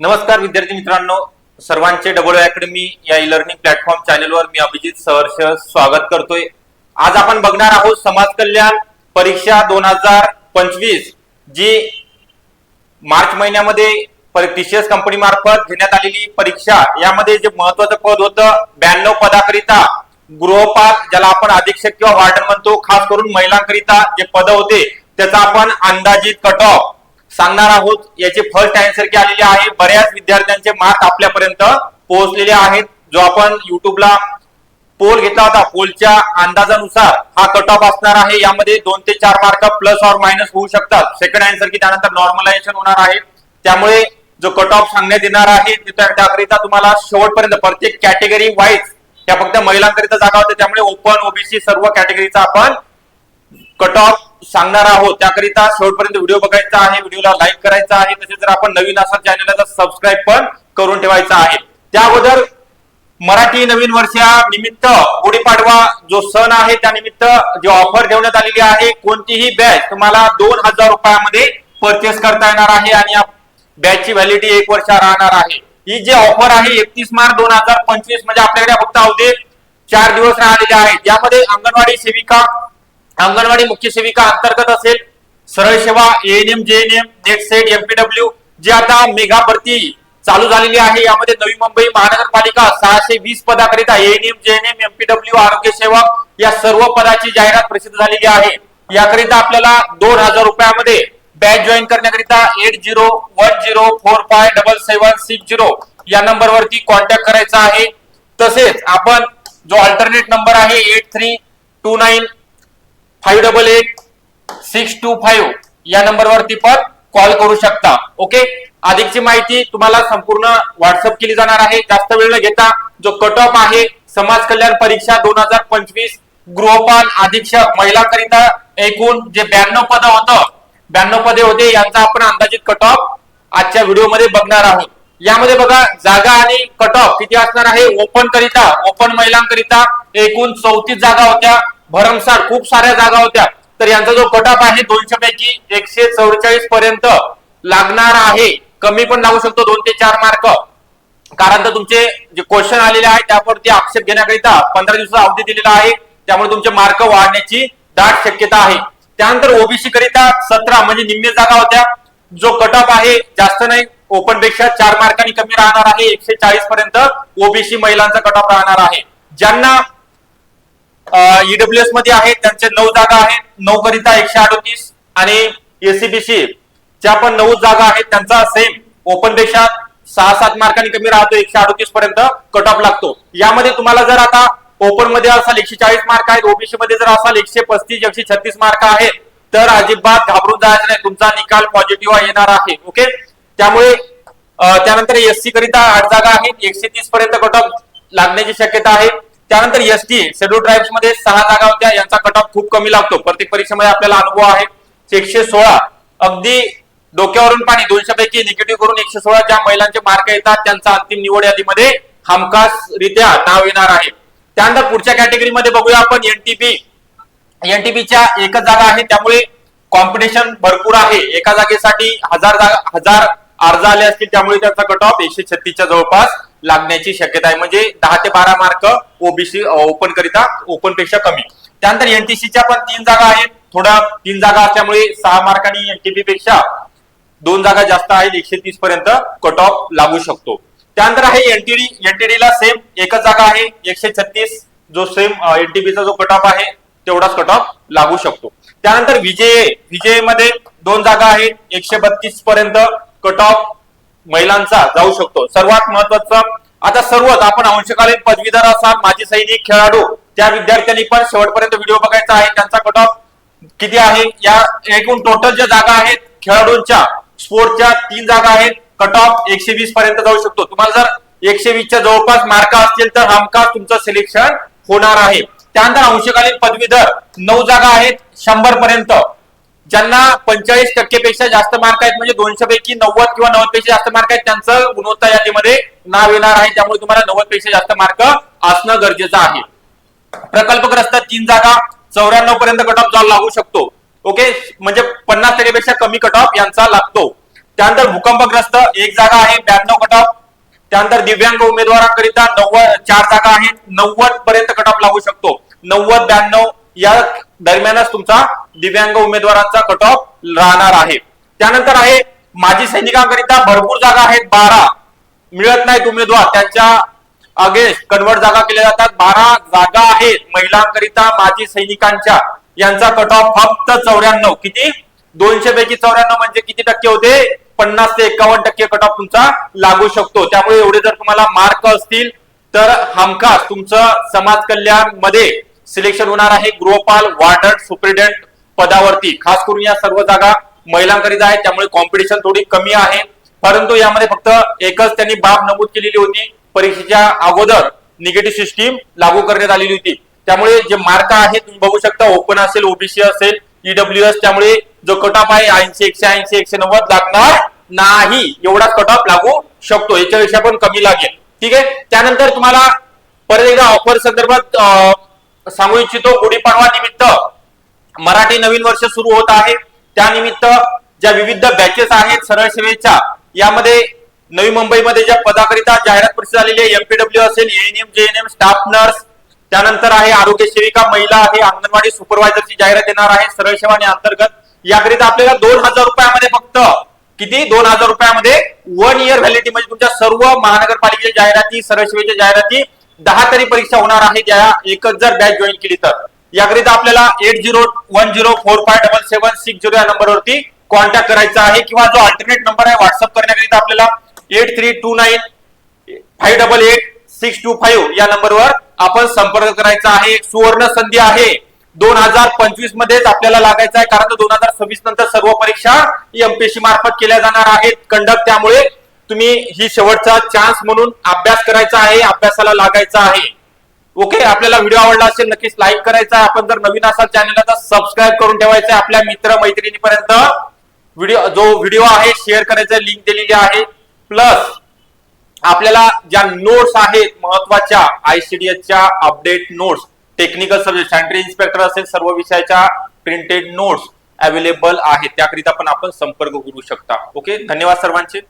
नमस्कार विद्यार्थी मित्रांनो. सर्वांचे डबल अकॅडमी या ई लर्निंग प्लॅटफॉर्म चॅनलवर मी अभिजित सहर्ष स्वागत करतोय. आज आपण बघणार आहोत समाज कल्याण परीक्षा दोन हजार पंचवीस जी मार्च महिन्यामध्ये टीसीएस कंपनी मार्फत घेण्यात आलेली परीक्षा. यामध्ये जे महत्वाचं पद होतं ब्याण्णव पदाकरिता गृहपाल ज्याला आपण अधीक्षक किंवा वार्डन म्हणतो खास करून महिलांकरिता जे पद होते त्याचा आपण अंदाजित कट ऑफ सांगणार आहोत. याचे फर्स्ट आन्सर की आलेले आहे. बऱ्याच विद्यार्थ्यांचे मार्क आपल्यापर्यंत पोहोचलेले आहेत. जो आपण युट्यूबला पोल घेतला होता पोलच्या अंदाजानुसार हा कट ऑफ असणार आहे. यामध्ये दोन ते चार मार्क प्लस और मायनस होऊ शकतात. सेकंड आन्सर की त्यानंतर नॉर्मलायझेशन होणार आहे. त्यामुळे जो कट ऑफ सांगण्यात येणार आहे त्याकरिता तुम्हाला शेवटपर्यंत प्रत्येक कॅटेगरी वाईज त्या फक्त महिलांकरिता जागा होत्या त्यामुळे ओपन ओबीसी सर्व कॅटेगरीचा आपण कट ऑफ सांगणार आहोत. त्याकरिता शेवटपर्यंत व्हिडिओ बघायचा आहे. व्हिडिओला लाईक करायचा आहे. तसेच जर आपण नवीन असाल चॅनलला तर सबस्क्राईब पण करून ठेवायचा आहे. त्या अगोदर मराठी नवीन वर्षा निमित्त गुढीपाडवा जो सण आहे त्यानिमित्त जी ऑफर ठेवण्यात आलेली आहे कोणतीही बॅच तुम्हाला दोन हजार रुपयामध्ये परचेस करता येणार आहे आणि या बॅचची व्हॅलिडिटी एक वर्ष राहणार आहे. ही जी ऑफर आहे एकतीस मार्च दोन हजार पंचवीस म्हणजे आपल्याकडे फक्त अवधी चार दिवस राहिलेले आहेत. यामध्ये अंगणवाडी सेविका अंगणवाडी मुख्य सेविका अंतर्गत असेल. सरळ सेवा ANM GNM net set MPW जी आता मेगा भरती चालू झालेली आहे. यामध्ये नवी मुंबई महानगरपालिका सहाशे वीस पदाकरिता एएनएम जेएनएम एमपीडब्ल्यू आरोग्य सेवा या सर्व पदाची जाहिरात प्रसिद्ध झालेली आहे. याकरिता आपल्याला दोन हजार रुपयामध्ये बॅच जॉईन करण्याकरिता eight zero one zero four five double seven six zero या नंबरवरती कॉन्टॅक्ट करायचा आहे. तसेच आपण जो अल्टरनेट नंबर आहे eight three two nine five double eight six two five या नंबरवरती पण कॉल करू शकता. ओके अधिकची माहिती तुम्हाला संपूर्ण व्हॉट्सअप केली जाणार आहे. जास्त वेळ न घेता जो कट ऑफ आहे समाज कल्याण परीक्षा दोन हजार पंचवीस गृहपाल अधीक्षक महिलांकरिता एकूण जे ब्याण्णव पद होतं ब्याण्णव पदे होते यांचा आपण अंदाजित कट ऑफ आजच्या व्हिडिओमध्ये बघणार आहोत. यामध्ये बघा जागा आणि कट ऑफ किती असणार आहे? ओपन करिता ओपन महिलांकरिता एकूण चौतीस जागा होत्या. भरमसाठ खूप साऱ्या जागा होत्या. तर यांचा जो कटअप आहे दोनशे पैकी एकशे चौवेचाळीस पर्यंत लागणार आहे. कमी पण लागू शकतो दोन ते चार मार्क. कारण तर तुमचे जे क्वेश्चन आलेले आहेत त्यावरती आक्षेप घेण्याकरिता पंधरा दिवसाचा अवधी दिलेला आहे. त्यामुळे तुमचे मार्क वाढण्याची दाट शक्यता आहे. त्यानंतर ओबीसी करिता सतरा म्हणजे निम्मे जागा होत्या. जो कटअप आहे जास्त नाही ओपनपेक्षा चार मार्कांनी कमी राहणार आहे. एकशे चाळीस पर्यंत ओबीसी महिलांचा कटअप राहणार आहे. ज्यांना ईडब्ल्यूएसमध्ये आहेत त्यांचे नऊ जागा आहेत. नऊ करिता एकशे अडोतीस आणि एसीबीसी ज्या पण नऊ जागा आहेत. त्यांचा सेम ओपनपेक्षा सहा सात मार्कांनी कमी राहतो एकशे अडोतीस पर्यंत कट ऑफ लागतो. यामध्ये तुम्हाला जर आता ओपनमध्ये असाल एकशे चाळीस मार्क आहेत ओबीसी मध्ये जर असाल एकशे पस्तीस एकशे छत्तीस मार्क आहेत तर अजिबात घाबरून जायचं नाही. तुमचा निकाल पॉझिटिव्ह येणार आहे ओके त्यामुळे त्यानंतर एससी करिता आठ जागा आहेत. एकशे तीस पर्यंत कट ऑफ लागण्याची शक्यता आहे. त्यानंतर एसटी शेड्यूल ट्राईब्समध्ये सहा जागा होत्या. यांचा कट ऑफ खूप कमी लागतो. प्रत्येक परीक्षेमध्ये आपल्याला अनुभव आहे. एकशे सोळा. अगदी डोक्यावरून पाणी दोनशे पैकी निगेटिव्ह करून एकशे सोळा ज्या महिलांचे मार्क येतात त्यांचा अंतिम निवड यादीमध्ये हमखास रित्या नाव येणार आहे. त्यानंतर पुढच्या कॅटेगरीमध्ये बघूया आपण एनटीपी एनटीपीच्या एकच जागा आहे. त्यामुळे कॉम्पिटिशन भरपूर आहे. एका जागेसाठी हजार जागा हजार अर्ज आले असतील त्यामुळे त्यांचा कट ऑफ एकशे छत्तीसच्या जवळपास. लागण्याची शक्यता आहे. म्हणजे दहा ते बारा मार्क ओबीसी ओपन करिता ओपनपेक्षा कमी. त्यानंतर एनटीसीच्या पण तीन जागा आहेत. थोडा तीन जागा असल्यामुळे सहा मार्कांनी एनटीपी पेक्षा दोन जागा जास्त आहेत. एकशे तीस पर्यंत कट ऑफ लागू शकतो. त्यानंतर आहे एनटीडी एनटीडीला सेम एकच जागा आहे. एकशे छत्तीस जो सेम एनटीपीचा जो कट ऑफ आहे तेवढाच कट ऑफ लागू शकतो. त्यानंतर विजय. विजयमध्ये दोन जागा आहेत. एकशे बत्तीस पर्यंत कट ऑफ महिलांचा जाऊ शकतो. सर्वात महत्वाचं आता सर्वच आपण अंशकालीन पदवीधर असाल माजी सैनिक खेळाडू त्या विद्यार्थ्यांनी पण शेवटपर्यंत व्हिडिओ बघायचा आहे. त्यांचा कट ऑफ किती आहे? या एकूण टोटल ज्या जागा आहेत खेळाडूंच्या स्पोर्टच्या तीन जागा आहेत. कट ऑफ एकशे वीस पर्यंत जाऊ शकतो. तुम्हाला जर एकशे वीसच्या जवळपास मार्क असतील तर हमखास तुमचं सिलेक्शन होणार आहे. त्यानंतर अंशकालीन पदवीधर नऊ जागा आहेत शंभर पर्यंत. ज्यांना पंचेचाळीस टक्केपेक्षा जास्त मार्क आहेत म्हणजे दोनशे पैकी नव्वद किंवा नव्वदपेक्षा जास्त मार्क आहेत त्यांचं गुणवत्ता यादीमध्ये नाव येणार आहे. त्यामुळे तुम्हाला नव्वदपेक्षा जास्त मार्क असणं गरजेचं आहे. प्रकल्पग्रस्त तीन जागा चौऱ्याण्णव पर्यंत कट ऑफ लागू शकतो. ओके म्हणजे पन्नास टक्केपेक्षा कमी कट ऑफ यांचा लागतो. त्यानंतर भूकंपग्रस्त एक जागा आहे ब्याण्णव कट ऑफ त्यानंतर दिव्यांग उमेदवारांकरिता नव्वद चार जागा आहेत नव्वद पर्यंत कट ऑफ लागू शकतो. नव्वद ब्याण्णव या दरम्यानच तुमचा दिव्यांग उमेदवारांचा कट ऑफ राहणार आहे. त्यानंतर आहे माजी सैनिकांकरिता भरपूर जागा आहेत बारा मिळत नाहीत उमेदवार. त्यांच्या अगेन्स्ट कन्वर्ट जागा केल्या जातात. बारा जागा आहेत महिलांकरिता माजी सैनिकांच्या. यांचा कट ऑफ फक्त चौऱ्याण्णव. किती? दोनशे पैकी चौऱ्याण्णव म्हणजे किती टक्के होते? पन्नास ते एकावन्न टक्के कट ऑफ तुमचा लागू शकतो. त्यामुळे एवढे जर तुम्हाला मार्क असतील तर हमखास तुमचं समाज कल्याणमध्ये सिलेक्शन होणार आहे. गृहपाल वार्डन सुप्रिटेंट पदावरती. खास करून या सर्व जागा महिलांकरिता आहेत. त्यामुळे कॉम्पिटिशन थोडी कमी आहे. परंतु यामध्ये फक्त एकच त्यांनी बाब नमूद केलेली होती. परीक्षेच्या अगोदर निगेटिव्ह सिस्टीम लागू करण्यात आलेली होती. त्यामुळे जे मार्क आहेत तुम्ही बघू शकता ओपन असेल ओबीसी असेल ईडब्ल्यू एस त्यामुळे जो कट ऑफ आहे ऐंशी एकशे ऐंशी एकशे नव्वद लागणार नाही. एवढाच कट ऑफ लागू शकतो. याच्यापेक्षा पण कमी लागेल. ठीक आहे? त्यानंतर तुम्हाला परत एकदा ऑफर संदर्भात सांगू इच्छितो गुढीपाडवा निमित्त मराठी नवीन वर्ष सुरू होत आहे. त्यानिमित्त ज्या विविध बॅचेस आहेत सरळ सेवेच्या यामध्ये नवी मुंबईमध्ये ज्या पदाकरिता जाहिरात प्रसिद्ध झालेली आहे एमपीडब्ल्यू असेल एएनएम जेएनएम स्टाफ नर्स त्यानंतर आहे आरोग्य सेविका महिला आहे अंगणवाडी सुपरवायझरची जाहिरात येणार आहे सरळ सेवा आणि अंतर्गत. याकरिता आपल्याला दोन हजार रुपयामध्ये फक्त किती? दोन हजार रुपयामध्ये वन इयर व्हॅलिडिटी म्हणजे तुमच्या सर्व महानगरपालिकेच्या जाहिराती सरळ सेवेच्या जाहिराती दहा तरी परीक्षा होणार आहे ज्या एकच जर बॅच जॉईन केली तर. याकरिता आपल्याला eight zero one zero four five double seven six zero या नंबरवरती कॉन्टॅक्ट करायचा आहे किंवा जो अल्टरनेट नंबर आहे व्हॉट्सअप करण्याकरिता आपल्याला eight three two nine five double eight six two five या नंबरवर आपण संपर्क करायचा आहे. सुवर्ण संधी आहे. दोन हजार पंचवीस मध्येच आपल्याला लागायचं आहे कारण दोन हजार सव्वीस नंतर सर्व परीक्षा एमपीएससी मार्फत केल्या जाणार आहेत. कंडक्ट त्यामुळे तुम्ही ही शेवटचा चान्स म्हणून अभ्यास करायचा आहे अभ्यासाला लागायचा आहे. ओके आपल्याला व्हिडिओ आवडला असेल नक्कीच लाईक करायचा आपण जर नवीन असाल चॅनलला तर सबस्क्राईब करून ठेवायचं आपल्या मित्र मैत्रिणीपर्यंत व्हिडिओ जो व्हिडिओ आहे शेअर करायचा लिंक दिलेली आहे. प्लस आपल्याला ज्या नोट्स आहेत महत्त्वाच्या आयसीडीएसच्या update notes technical subject sanitary inspector असेल सर्व विषयाच्या प्रिंटेड नोट्स अवेलेबल आहेत. त्याकरिता पण आपण संपर्क करू शकता. ओके धन्यवाद सर्वांचे.